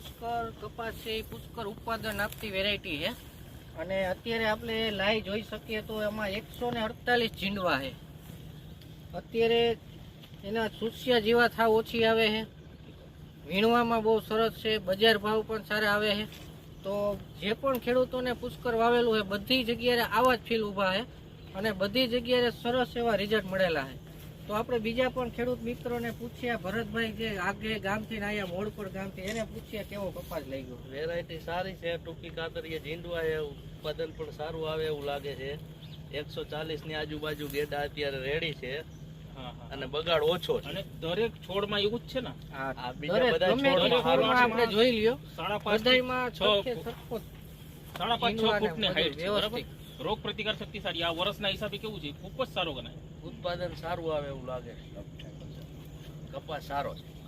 પુષ્કર કપાસ છે એ પુષ્કર ઉત્પાદન આપતી વેરાયટી છે. અને અત્યારે આપણે લાઈ જોઈ શકીએ તો એમાં એકસો ને અડતાલીસ ઝીંડવા છે. અત્યારે એના સુસ્યા જેવા થાવ ઓછી આવે છે. વીણવામાં બહુ સરસ છે, બજાર ભાવ પણ સારા આવે છે. તો જે પણ ખેડૂતોને પુષ્કર વાવેલું છે, બધી જગ્યાએ આવા જ ફીલ ઊભા છે. અને બધી જગ્યાએ સરસ એવા રિઝલ્ટ મળેલા છે. તો આપણે બીજા પણ ખેડૂત મિત્રોને પૂછ્યા ભરતભાઈ જે આગે ગામથી અહીંયા આયા ગામથી એને પૂછ્યા કેવો કપાસ લઈ ગયો વેરાયટી સારી છે ટૂંકી કાતરીએ ઝીંડવા છે ઉત્પાદન પણ સારું આવે એવું લાગે છે એકસો ચાલીસની આજુબાજુ ગેડા અત્યારે રેડી છે. અને બગાડ ઓછો છે અને દરેક છોડમાં એવું જ છે ને આ બીજા બધા છોડમાં આપણે જોઈ લ્યો સાડા પાંચ બધાયમાં છ સરખે ફૂટ. સરખો જ સાડા પાંચ છ ઝીંડવા ને ફૂટની હાઈટ છે બરાબર. રોગ પ્રતિકાર શક્તિ સારી. આ વર્ષના હિસાબે કેવું છે? ખૂબ જ સારો ગણાય. ઉત્પાદન સારું આવે એવું લાગે. કપાસ સારો છે.